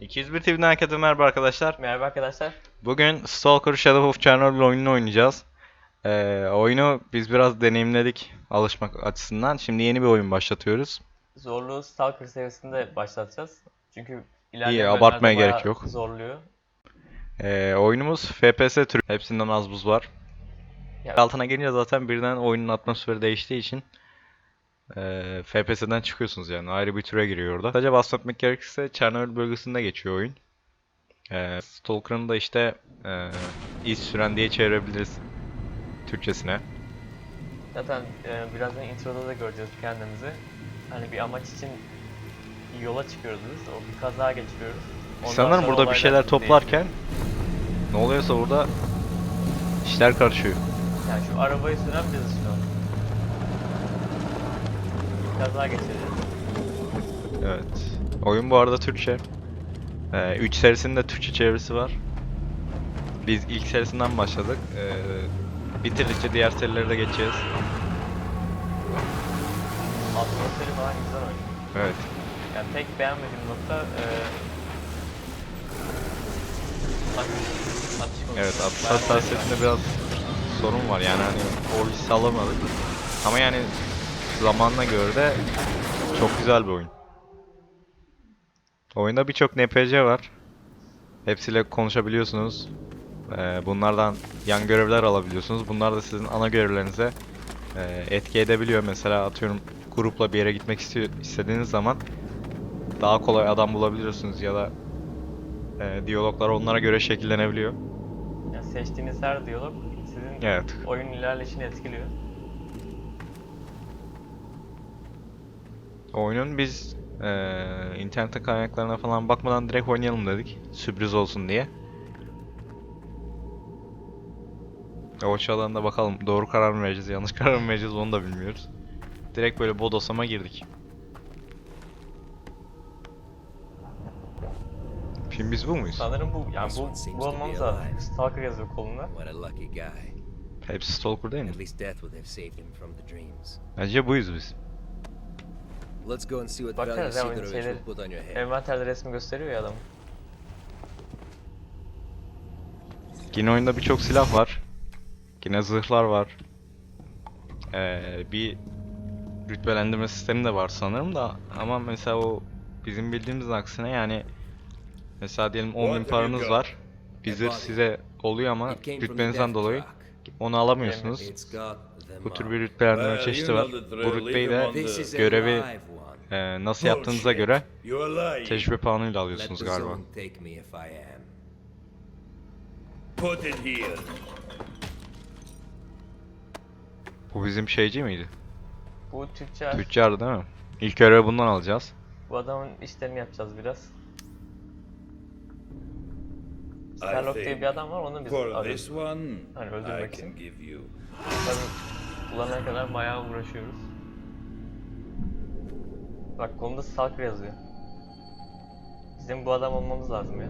201 TV'den herkese merhaba arkadaşlar. Merhaba arkadaşlar. Bugün Stalker Shadow of Chernobyl oyununu oynayacağız. Ee, oyunu biz biraz deneyimledik alışmak açısından. Şimdi yeni bir oyun başlatıyoruz. Zorluğu Stalker seviyesinde başlatacağız. Çünkü İyi, ilerleyen abartmaya bölümlerde gerek yok. Zorluyor. Ee, oyunumuz FPS türü. Hepsinden az buz var. Ya- Altına gelince zaten birden oyunun atmosferi değiştiği için ee, FPS'den çıkıyorsunuz yani. Ayrı bir türe giriyor orada. Sadece bahsetmek gerekirse Chernobyl bölgesinde geçiyor oyun. Ee, Stalker'ın da işte ee, iz süren diye çevirebiliriz Türkçesine. Zaten e, birazdan introda da göreceğiz kendimizi. Hani bir amaç için yola çıkıyoruz biz. O bir kaza geçiriyoruz. Ondan Sanırım burada bir şeyler toplarken ne oluyorsa burada işler karışıyor. Yani şu arabayı süren biziz şu an. Kaza geçireceğiz. Evet. Oyun bu arada Türkçe. 3 serisinin de Türkçe çevirisi var. Biz ilk serisinden başladık. Ee, bitirdikçe diğer serilere de geçeceğiz. Atmosferi falan güzel oyun. Evet. Yani tek beğenmediğim nokta e. Evet, atış hassasiyetinde biraz sorun var yani hani o hissi alamadık. Ama yani zamanına göre de çok güzel bir oyun. Oyunda birçok NPC var. Hepsiyle konuşabiliyorsunuz. Ee, bunlardan yan görevler alabiliyorsunuz. Bunlar da sizin ana görevlerinize e, etki edebiliyor. Mesela atıyorum grupla bir yere gitmek istediğiniz zaman daha kolay adam bulabiliyorsunuz ya da e, diyaloglar onlara göre şekillenebiliyor. Yani seçtiğiniz her diyalog sizin Evet. oyun ilerleyişini etkiliyor. Oyunun biz eee internette kaynaklarına falan bakmadan direkt oynayalım dedik. Sürpriz olsun diye. O açıdan da bakalım doğru karar mı vereceğiz, yanlış karar mı vereceğiz onu da bilmiyoruz. Direkt böyle bodoslama girdik. Şimdi biz bu muyuz? Sanırım bu yani bu, bu olmamız lazım. Stalker yazıyor kolunda. What a lucky guy. Hepsi Stalker değil mi? Bence buyuz biz. Let's go and see what Baksana value sen oyun Sigarovich şeyleri will put on your head. envanterde resmi gösteriyor ya adam. Yine oyunda birçok silah var. Yine zırhlar var. Ee, bir rütbelendirme sistemi de var sanırım da ama mesela o bizim bildiğimiz aksine yani mesela diyelim 10.000 paranız var. Bir zırh size oluyor ama rütbenizden dolayı onu alamıyorsunuz. Bu tür bir çeşidi you var. Bu rütbeyi de görevi e, nasıl yaptığınıza göre tecrübe puanıyla alıyorsunuz galiba. Bu bizim şeyci miydi? Bu tüccar. Tüccardı değil mi? İlk görevi bundan alacağız. Bu adamın işlerini yapacağız biraz. Starlock diye bir adam var onu biz arıyoruz. Hani öldürmek için. Bulana kadar bayağı uğraşıyoruz. Bak kolunda Stalker yazıyor. Bizim bu adam olmamız lazım ya.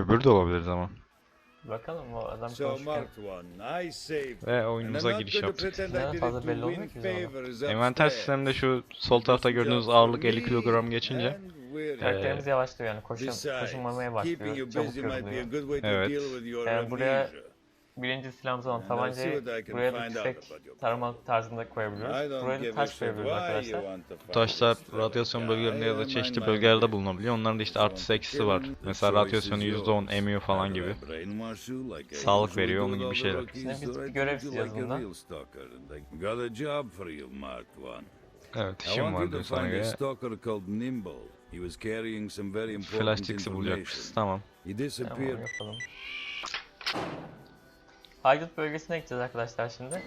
Öbürü de olabilir zaman. Bakalım o adam So, konuşurken. Ve oyunumuza giriş yaptık. did fazla belli olmuyor ki zaman? Envanter sisteminde şu sol tarafta gördüğünüz ağırlık for 50 me, kilogram geçince Karakterimiz yavaşlıyor yani koşun, koşunmamaya başlıyor. Çabuk yoruluyor. Evet. Yani buraya. Birinci silahımız olan tabancayı buraya da your tarama tarzında koyabiliyoruz. Buraya da taş koyabiliyoruz arkadaşlar. taşlar radyasyon bölgelerinde ya da çeşitli bölgelerde bulunabiliyor. Onların da işte artısı eksisi var. Mesela radyasyonu is %10 yours. emiyor falan gibi. Sağlık veriyor, onun gibi şeyler. Şimdi biz görev treat you isteyeceğiz like a bundan. real stalker, and I got a job for you, marked one. Evet işim want var you diyor to sana göre. stalker called Nimble. He was carrying some very important Flash bulacakmışız. information. Tamam. He Tamam yapalım. Haydut bölgesine gideceğiz arkadaşlar şimdi.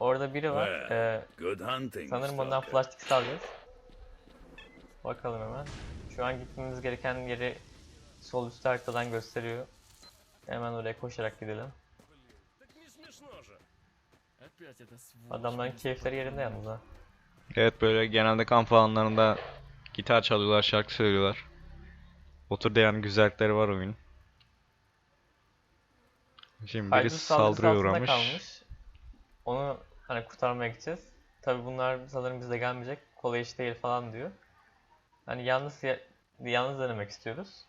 Orada biri var. Ee, Good hunting, sanırım ondan flash tick alacağız. Bakalım hemen. Şu an gitmemiz gereken yeri sol üst haritadan gösteriyor. Hemen oraya koşarak gidelim. Adamların keyifleri yerinde yalnız ha. Evet böyle genelde kamp alanlarında gitar çalıyorlar, şarkı söylüyorlar. O türde yani güzellikleri var oyunun. Şimdi biri Haydut saldırıya altında uğramış. kalmış. Onu hani kurtarmaya gideceğiz. Tabi bunlar sanırım bize gelmeyecek. Kolay iş değil falan diyor. Hani yalnız ya- yalnız denemek istiyoruz.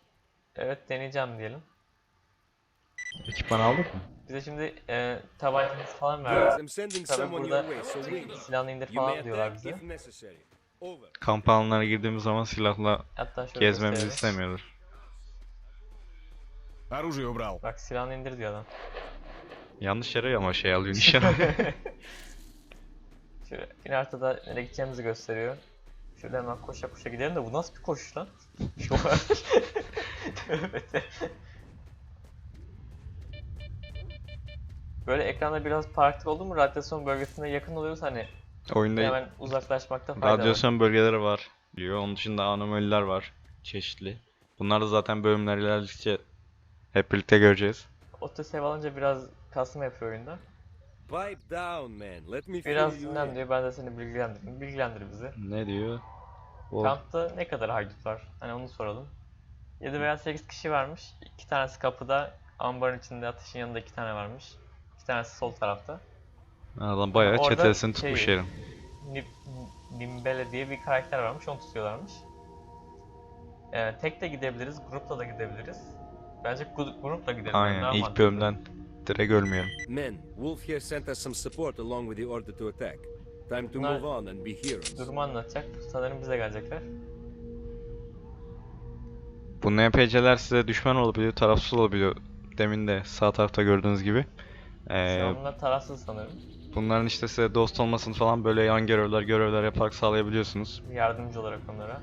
Evet deneyeceğim diyelim. Ekipman aldık mı? Bize şimdi e, tabancamız falan verdi. I'm sending Tabii someone burada way, so wait. silahını indir You may falan diyorlar attack bize. if necessary. Over. Kamp alanlarına girdiğimiz zaman silahla Hatta şöyle gezmemizi gösterelim. istemiyordur. Оружие убрал. Bak silahını indir diyor adam. Yanlış yere ama şey alıyor nişan. Şöyle yine haritada nereye gideceğimizi gösteriyor. Şöyle hemen koşa koşa gidelim de bu nasıl bir koşuş lan? Şu an. Tövbe de. Böyle ekranda biraz partik oldu mu radyasyon bölgesine yakın oluyoruz hani Oyunda hemen uzaklaşmakta fayda var. radyasyon bölgeleri var diyor. Onun dışında anomaliler var. Çeşitli. Bunları da zaten bölümler ilerledikçe hep birlikte göreceğiz. Otosave alınca biraz kasma yapıyor oyunda. Pipe down, man. Let me Biraz dinlen in. diyor ben de seni bilgilendiririm. Bilgilendir bizi. Ne diyor? O Kampta ne kadar haydut var? Hani onu soralım. 7 veya 8 kişi varmış. İki tanesi kapıda, ambarın içinde ateşin yanında iki tane varmış. İki tanesi sol tarafta. adam bayağı Orada çetesini şey- tutmuş yerim. Nib Nimbele diye bir karakter varmış, onu tutuyorlarmış. Ee, tek de gidebiliriz, grupla da gidebiliriz. Bence grupla gidelim. daha Aynen ilk mantıklı. bölümden direkt ölmeyelim. Men, Wolf here sent us some support along with the order to attack. Time to move on and be heroes. Durumu anlatacak. Sanırım bize gelecekler. Bu NPC'ler size düşman olabiliyor, tarafsız olabiliyor. Demin de sağ tarafta gördüğünüz gibi. Ee, Şu anda tarafsız sanırım. bunların işte size dost olmasını falan böyle yan görevler, görevler yaparak sağlayabiliyorsunuz. Yardımcı olarak onlara.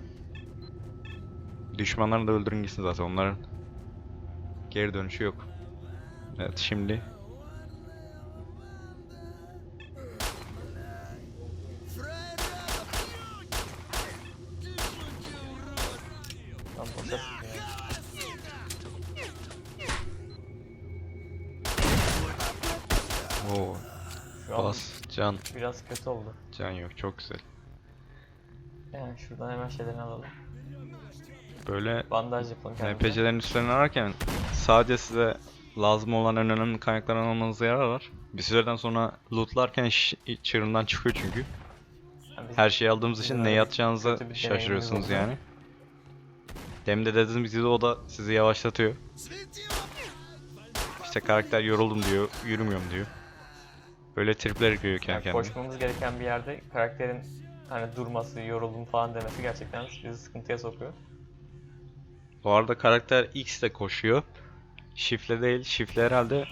Düşmanlarını da öldürün gitsin zaten onların geri dönüşü yok. Evet şimdi Tam boşa sıkıyor. o Şu an bas can biraz kötü oldu. can yok çok güzel. Yani şuradan hemen şeylerini alalım. Böyle Bandaj yapalım kendimize. NPC'lerin üstlerini ararken sadece size lazım olan en önemli kaynaklarını almanıza yarar var. Bir süreden sonra lootlarken iş çığırından çıkıyor çünkü. Yani biz- Her şeyi aldığımız için bizim ne öyle yapacağınızı kötü bir deneyimimiz şaşırıyorsunuz oldu. yani. Demin de dediğimiz gibi o da sizi yavaşlatıyor. İşte karakter yoruldum diyor, yürümüyorum diyor. Böyle tripler giriyor kendi Yani kendine. koşmamız gereken bir yerde karakterin hani durması, yoruldum falan demesi gerçekten bizi sıkıntıya sokuyor. Bu arada karakter X de koşuyor. Shift'le değil, Shift'le herhalde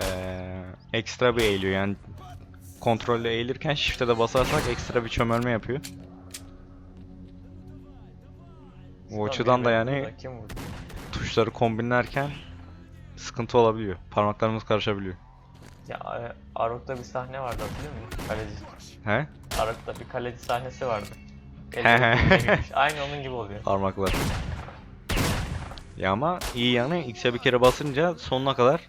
eee, ekstra bir eğiliyor yani kontrolle eğilirken Shift'e de basarsak ekstra bir çömelme yapıyor. O açıdan da yani tuşları kombinlerken sıkıntı olabiliyor. Parmaklarımız karışabiliyor. Ya e, Arok'ta bir sahne vardı hatırlıyor musun? Kaleci. He? Arok'ta bir kaleci sahnesi vardı. He he. girmiş. Aynı onun gibi oluyor. Parmaklar. Ya ama iyi yanı X'e bir kere basınca sonuna kadar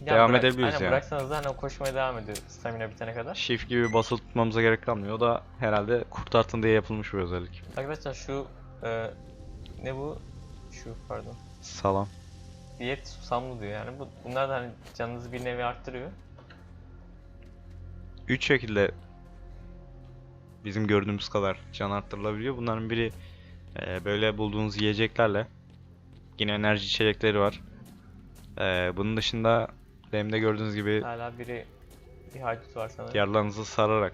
Ya Devam bırak- edebiliyoruz aynen, yani. bıraksanız da hani o koşmaya devam ediyor stamina bitene kadar. Shift gibi basılı tutmamıza gerek kalmıyor. O da herhalde kurtartın diye yapılmış bir özellik. Arkadaşlar şu e, ne bu? Şu pardon. Salam. Diyet susamlı diyor yani. Bu, bunlar da hani canınızı bir nevi arttırıyor. Üç şekilde bizim gördüğümüz kadar can arttırılabiliyor. Bunların biri e, böyle bulduğunuz yiyeceklerle. Yine enerji içecekleri var. E, bunun dışında demin de gördüğünüz gibi Hala biri bir haydut var sanırım. yaralarınızı sararak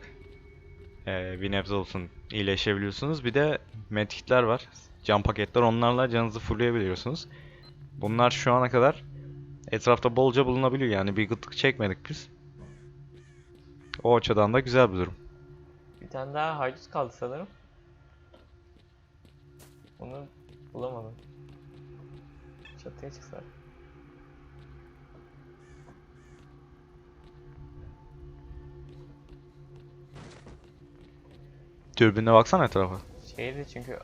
e, bir nebze olsun iyileşebiliyorsunuz. Bir de medkitler var. Can paketler. Onlarla canınızı fullleyebiliyorsunuz. Bunlar şu ana kadar etrafta bolca bulunabiliyor. Yani bir gıtlık çekmedik biz. O açıdan da güzel bir durum. Bir tane daha haydut kaldı sanırım. Onu bulamadım. Çatıya çıksak. Dürbünle baksana etrafa. Şeydi çünkü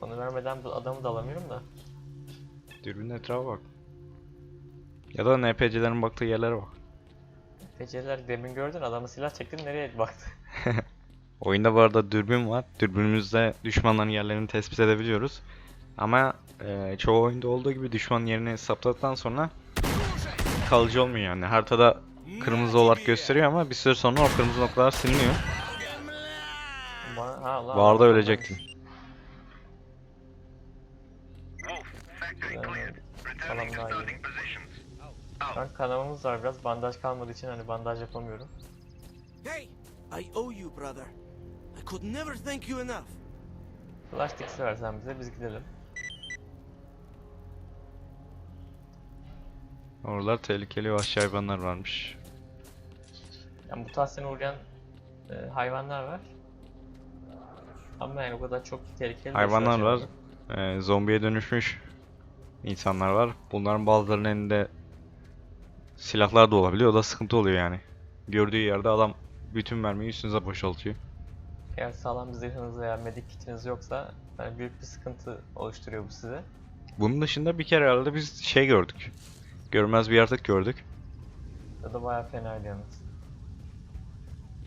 onu vermeden bu adamı da alamıyorum da. Dürbünle etrafa bak. Ya da NPC'lerin baktığı yerlere bak. Feceler demin gördün adamı silah çektin nereye baktı? Oyunda bu arada dürbün var. Dürbünümüzde düşmanların yerlerini tespit edebiliyoruz. Ama e, çoğu oyunda olduğu gibi düşman yerini hesapladıktan sonra kalıcı olmuyor yani. Haritada kırmızı olarak gösteriyor ama bir süre sonra o kırmızı noktalar siliniyor. Adam- ölecektin. Kanam daha iyi. Şu an kanamamız var biraz. Bandaj kalmadığı için hani bandaj yapamıyorum. Hey, I owe you, brother. I could never thank you enough. Flash Dix'i versen bize biz gidelim. Oralar tehlikeli vahşi hayvanlar varmış. Yani mutasyona uğrayan e, hayvanlar var. Ama yani o kadar çok tehlikeli Hayvanlar şu var. Ee, zombiye dönüşmüş insanlar var. Bunların bazılarının elinde silahlar da olabiliyor. O da sıkıntı oluyor yani. Gördüğü yerde adam bütün mermiyi üstünüze boşaltıyor. Eğer sağlam bir zırhınız veya medik kitiniz yoksa yani büyük bir sıkıntı oluşturuyor bu size. Bunun dışında bir kere herhalde biz şey gördük. Görmez bir yaratık gördük. Ya da bayağı fenaydı yalnız.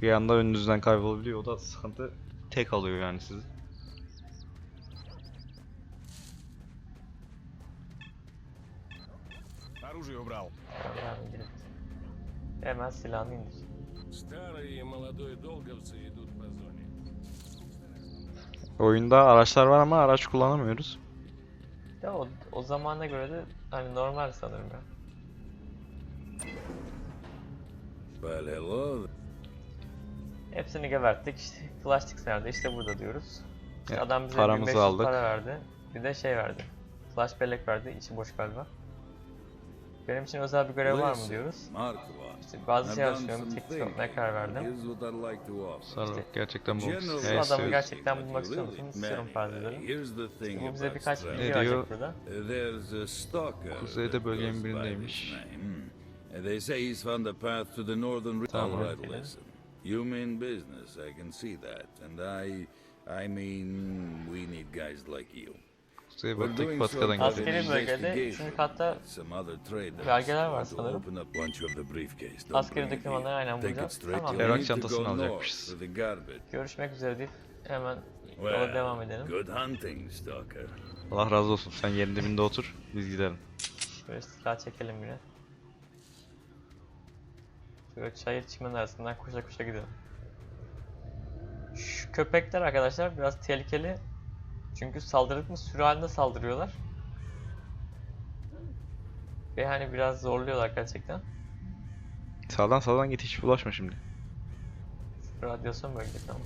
Bir anda önünüzden kaybolabiliyor. O da sıkıntı tek alıyor yani sizi. Оружие убрал. Yani ben gidip hemen silahını indir. Старый и молодой долговцы идут по зоне. Oyunda araçlar var ama araç kullanamıyoruz. Ya o, o zamana göre de hani normal sanırım ya. Well, hello. Hepsini geberttik. İşte Flash nerede? İşte burada diyoruz. İşte Ya, adam bize paramızı 1500 aldık. para verdi. Bir de şey verdi. Flash bellek verdi. içi boş galiba. Benim için özel bir görev var mı diyoruz. Mark İşte bazı done düşünüyorum. some Tek çıkartmaya thinking. karar verdim. Here's what I'd like to offer. Sarı gerçekten bu. Ne adamı gerçekten bulmak? İstiyorum. Here's the thing Bu bize birkaç bilgi verecek burada. Kuzeyde bölgenin birindeymiş. name. And They say he's found the path to the northern region. Tamam. All right, listen. You mean business, I can see that. And I, I mean, we need guys like you. Kuzey We're batıdaki doing patikadan some Askeri bölgede investigation üçüncü katta belgeler var sanırım. Askeri dokümanları aynen Take it bulacağız. straight. Tamam. To çantasını alacakmışız. for the garbage. Görüşmek üzere deyip hemen yola Well, devam edelim. Good hunting, stalker. Allah razı olsun. Sen yerin dibinde otur. Biz gidelim. Şöyle silah çekelim yine. Şöyle çayır çimen arasından koşa koşa gidelim. Şu köpekler arkadaşlar biraz tehlikeli. Çünkü saldırdık mı sürü halinde saldırıyorlar. Ve hani biraz zorluyorlar gerçekten. Sağdan sağdan git hiç bulaşma şimdi. Radyasyon bölgesi ama.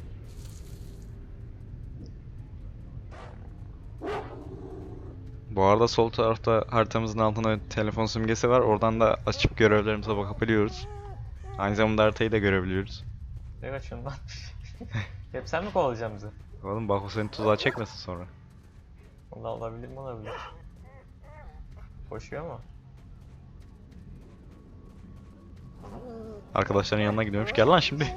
Bu arada sol tarafta haritamızın altında telefon simgesi var. Oradan da açıp görevlerimize bakabiliyoruz. Aynı zamanda haritayı da görebiliyoruz. Ne kaçıyorsun lan? Hep sen mi kovalayacaksın bizi? Oğlum bak o seni tuzağa çekmesin sonra. Valla olabilir mi olabilir. Koşuyor mu? Arkadaşların yanına gidiyormuş. Gel lan şimdi.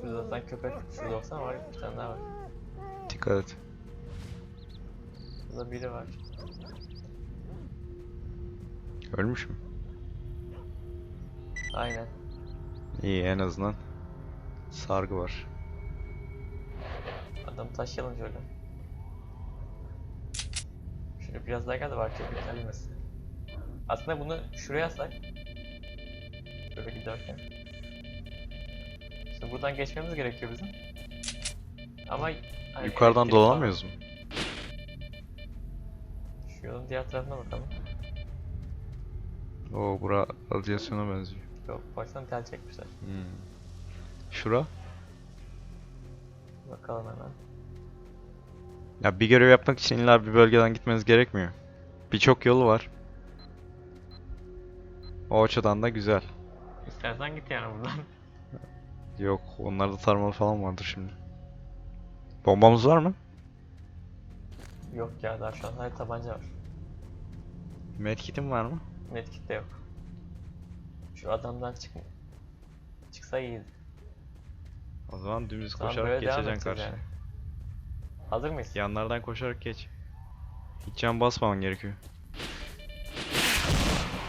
Şurada zaten köpek, şurada baksana var bir tane daha var. Dikkat et. Burada biri var. Ölmüş mü? Aynen. İyi en azından. Sargı var. Adam taşıyalım şöyle. Şöyle biraz daha de var köpek gelmesin. Aslında bunu şuraya atsak. Böyle giderken. Şimdi buradan geçmemiz gerekiyor bizim. Ama hani Yukarıdan elektrik dolanamıyoruz mu? Şu yolun diğer tarafına bakalım. Oo bura radyasyona benziyor. Yok baksana tel çekmişler. Hmm. Şura? Bakalım hemen. Ya bir görev yapmak için illa bir bölgeden gitmeniz gerekmiyor. Birçok yolu var. O açıdan da güzel. İstersen git yani buradan. Yok, onlarda tarmalı falan vardır şimdi. Bombamız var mı? Yok ya daha şu an sadece tabanca var. Medkit'in var mı? Medkit de yok. Şu adamdan çık çıksa iyiydi. O zaman dümdüz Tamam, koşarak böyle devam geçeceksin edeceğiz karşıya. yani. Hazır mıyız? Yanlardan koşarak geç. Hiç can basmaman gerekiyor.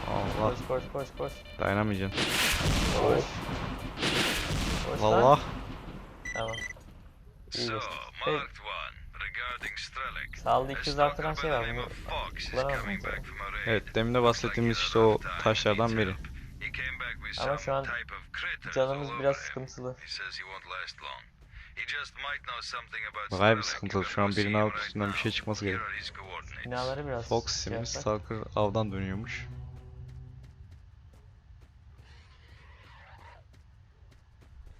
Allah, Koş koş koş koş. dayanamayacaksın. Koş. Koş lan. Allah. Tamam. İyi So, geçtik. Hey, A 200 artıran şey var. Bunu kullanamam. Evet, demin de bahsettiğimiz işte o taşlardan biri. Ama şu an canımız biraz sıkıntılı. Bayağı bir sıkıntılı. Şu an can go birini see him alıp üstünden bir şey çıkması gerek. Binaları biraz Fox şey isimli yapsak. Stalker avdan dönüyormuş.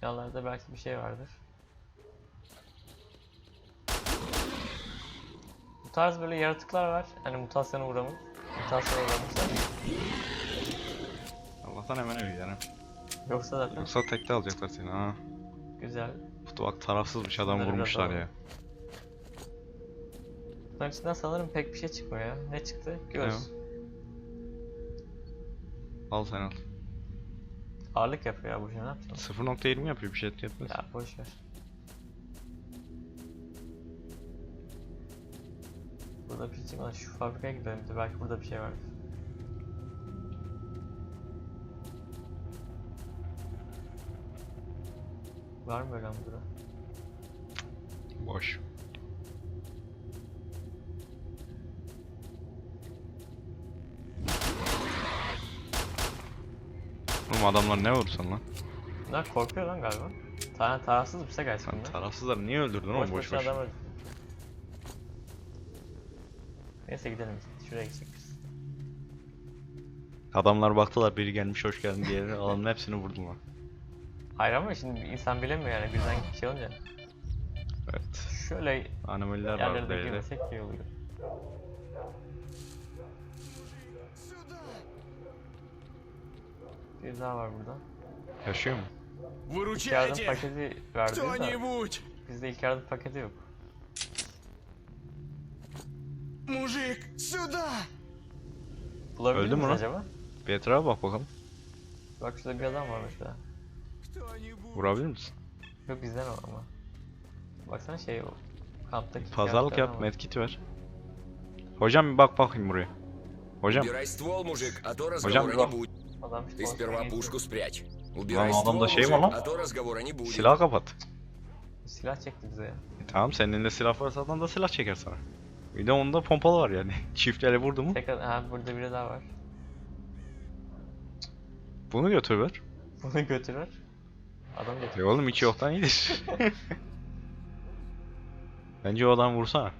Binalarda belki bir şey vardır. Tarz böyle yaratıklar var. Hani mutasyona uğramış. Mutasyona uğramışlar. Allah'tan hemen öyle yani. Yoksa zaten Yoksa tekte alacaklar seni ha. güzel. Kutu bak tarafsızmış adam Bunları biraz vurmuşlar alalım. ya. Bunların içinden sanırım pek bir şey çıkmıyor ya. Ne çıktı? Göz. Al sen al. Ağırlık yapıyor ya bu şey ne yapacaksın? 0.20 yapıyor bir şey etki etmez. Ya boş ver. Burada bir şey çıkmadı. Şu fabrikaya gidelim de belki burada bir şey vardır. Var mı böyle burada? Boş. Oğlum adamlar ne vursan lan? Bunlar korkuyor lan galiba. Tane tarafsız bir şey Sen bunlar. tarafsızları niye öldürdün oğlum boş boş? adam öldürdü. Neyse gidelim. Şuraya gidecek biz. Adamlar baktılar biri gelmiş hoş geldin diye adamın hepsini vurdular. Hayır ama şimdi insan bilemiyor yani birden bir şey olunca. Evet. Şöyle Anomaliler var yerlere de böyle. girmesek iyi oluyor. Bir daha var burada. Yaşıyor mu? İlk yardım Выручайте! paketi verdi da Кто-нибудь! bizde ilk yardım paketi yok. Мужик, сюда! Bulabilir Öldü mü miyiz lan? acaba? Bir etrafa bak bakalım. Bak şurada bir adam var mesela. Кто-нибудь! Vurabilir misin? Yok bizden o ama. Baksana şey o. Kamptaki Pazarlık kıyafetlerden yap, var. medkit ver. Hocam bir bak bakayım buraya. Hocam, Убирай ствол, мужик, а то Hocam, разговора bak. не будет. Adam işte Ты konuşmaya сперва geçiyor. пушку спрячь. Lan Убирай ствол, adamda şey мужик, var lan. а то разговора не будет. silah kapat. Silah çekti bize ya. E tamam senin elinde silah varsa adam da silah çeker sana. Bir de onda pompalı var yani. Çiftleri vurdu mu Tekrar ha burada biri daha var. bunu götür ver. Bunu götürür. Adam E götürür. oğlum hiç yoktan iyidir. Bence o adam vursana.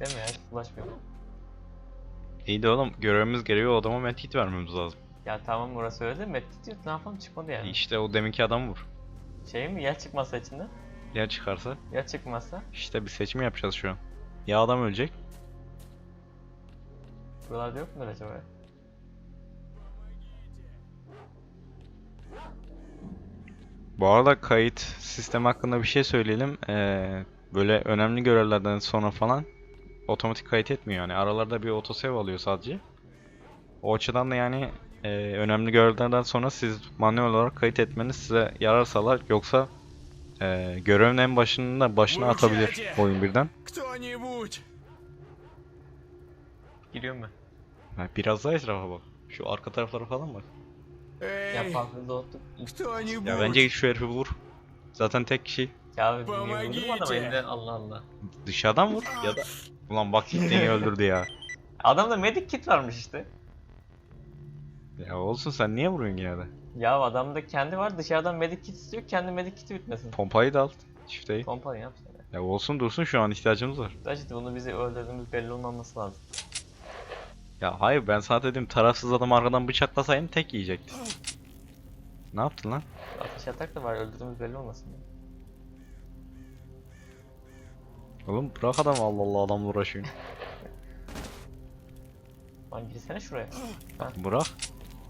Değil mi ya? Hiç bulaşmıyor. İyi de oğlum görevimiz gereği o adama medkit vermemiz lazım. Ya tamam orası öyle de Medkit diyor ne yapalım çıkmadı yani. İşte o deminki adam vur. Şey mi ya çıkmazsa içinden? Ya çıkarsa? Ya çıkmazsa? İşte bir seçim yapacağız şu an. Ya adam ölecek. Buralarda yok mu acaba? Bu arada kayıt sistemi hakkında bir şey söyleyelim. Ee, böyle önemli görevlerden sonra falan otomatik kayıt etmiyor yani. Aralarda bir otosave alıyor sadece. O açıdan da yani e, önemli görevlerden sonra siz manuel olarak kayıt etmeniz size yarar sağlar. Yoksa e, görevin en başında başına atabilir oyun birden. Giriyor mu? Ha, biraz daha etrafa bak. Şu arka taraflara falan bak. Ya Эй, farklı doğduk. кто-нибудь! Ya bence şu herifi vur. Zaten tek kişi. Ya niye Pomagite. vurdum adamı elinden Allah Allah. Dışarıdan vur ya da... Ulan bak gittiğini öldürdü ya. Adamda medic kit varmış işte. Ya olsun sen niye vuruyorsun yine de? Ya adamda kendi var dışarıdan medic kit istiyor kendi medic kiti bitmesin. Pompayı da al. Çifteyi. Pompa yap sen. Ya olsun dursun şu an ihtiyacımız var. İşte bunu bizi öldürdüğümüz belli olmaması lazım. Ya hayır ben sana dedim tarafsız adam arkadan bıçaklasaydın tek yiyecekti. Ne yaptın lan? Ateş atak da var öldürdüğümüz belli olmasın. diye. Oğlum bırak adam Allah Allah adamla uğraşıyorsun. Lan girsene şuraya. Bırak.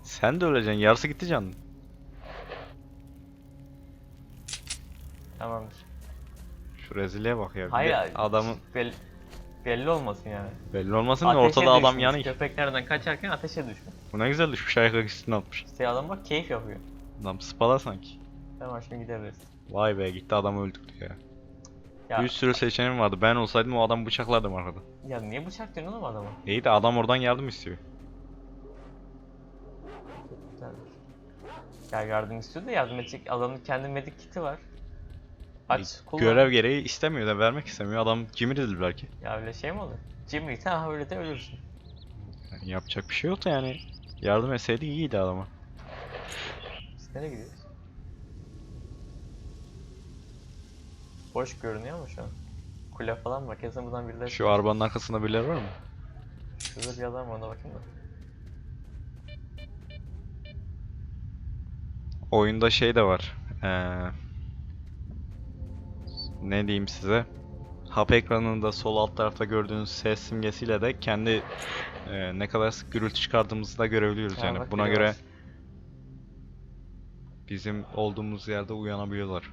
Sen de öleceksin yarısı gitti canın. Tamamdır. Şu rezilliğe bak ya. Bir Hayır abi. Adamın Belli, belli olmasın yani. belli olmasın da Ateşe ortada adam düşmüş, yanıyor. Köpeklerden kaçarken ateşe düşmüş. Bu ne güzel düşmüş ayak üstüne atmış. İşte adam bak keyif yapıyor. Adam spala sanki. Tamam şimdi gidebiliriz. Vay be gitti adam öldürdü ya. Ya, Bir sürü seçeneğim vardı. Ben olsaydım o adamı bıçaklardım arkada. ya niye bıçak diyorsun oğlum adama? İyi de adam oradan yardım istiyor. Ya yardım istiyor da yardım edecek adamın kendi medic kiti var. Aç kullan. Görev gereği istemiyor da vermek istemiyor. Adam cimridir belki. Ya öyle şey mi olur? Cimri ha öyle de ölürsün. Yani yapacak bir şey yok da yani. Yardım etseydi iyiydi adama. Biz nereye gidiyoruz? boş görünüyor ama şu an. Kule falan var. Kesin buradan birileri... Şu arabanın arkasında birileri var mı? Şurada bir adam var ona bakayım da. Oyunda şey de var. Ee, ne diyeyim size? Hap ekranında sol alt tarafta gördüğünüz ses simgesiyle de kendi e, ne kadar sık gürültü çıkardığımızı da görebiliyoruz yani. Buna göre bizim olduğumuz yerde uyanabiliyorlar.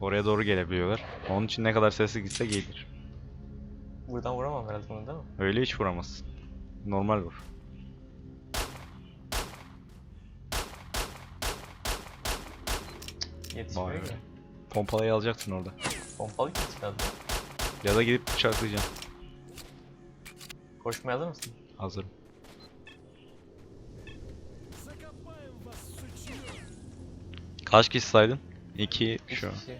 Oraya doğru gelebiliyorlar. Onun için ne kadar sesli gitse iyidir. Buradan vuramam herhalde bunu değil mi? Öyle hiç vuramazsın. Normal vur. Yetişmiyor Vay be. ki. Pompalayı alacaksın orada. Pompalı kim çıkardı? Ya da gidip bıçaklayacaksın. Koşmaya hazır mısın? Hazırım. Kaç kişi saydın? İki Üç şu an. kişi.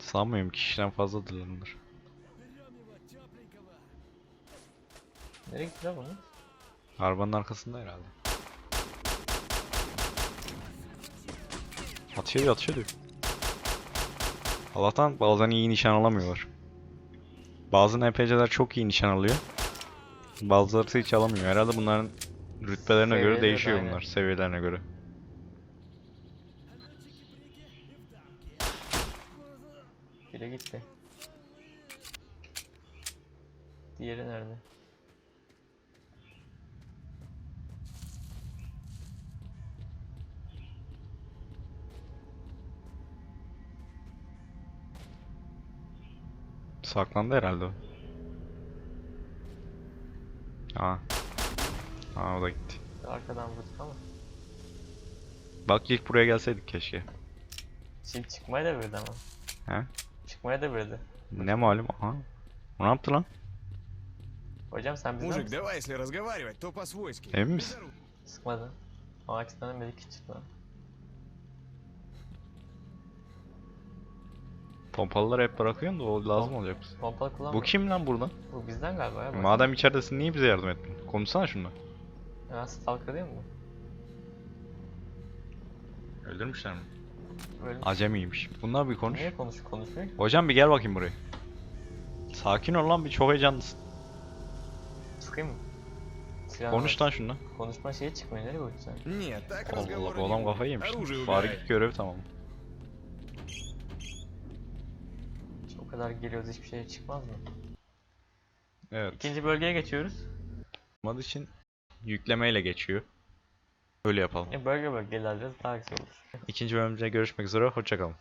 Sanmıyorum kişiden fazladır bunlar. Nereye gitti lan bunu? Arabanın arkasında herhalde. Atıyor atıyor diyor. Allah'tan bazen iyi nişan alamıyorlar. Bazı NPC'ler çok iyi nişan alıyor. Bazıları hiç alamıyor. Herhalde bunların rütbelerine göre Seviyeleri değişiyor aynen. bunlar. Seviyelerine göre. Biri gitti. Diğeri nerede? Saklandı herhalde o. Aa. Aa o da gitti. Arkadan vurduk ama. Bak ilk buraya gelseydik keşke. Şimdi çıkmaya da verdi ama. He? Çıkmaya da verdi. Ne malum. Aha. O ne yaptı lan? Hocam sen bizden Мужик, misin? давай, если разговаривать, то по-свойски. Emin misin? Sıkmadı. Ama aksine medik çıktı. Pompalıları hep bırakıyorsun da o lazım olacak bize. Pompalı kullanma. Bu kim lan buradan? Bu bizden galiba ya. Madem içeridesin niye bize yardım etmiyorsun? Konuşsana şununla. Ya Stalker değil mi bu? Öldürmüşler mi? Öyle. Acemiymiş. Bunlar bir konuş. Niye konuş konuşmuyor ki? Hocam bir gel bakayım buraya. Sakin ol lan bir çok heyecanlısın. Çıkayım mı? Silahla Konuş lan şununla. Konuşma şeyi çıkmıyor. Nereye koydun sen? Нет, так Allah Allah разговора bu не adam будет. kafayı yemiş. Оружие убирай. Fare görevi tamam. Kadar geliyoruz hiçbir şey çıkmaz mı? Evet. İkinci bölgeye geçiyoruz. Olmadığı için yüklemeyle geçiyor. Öyle yapalım. E, bölge bölge ilerleriz daha güzel olur. İkinci bölümde görüşmek üzere. Hoşçakalın.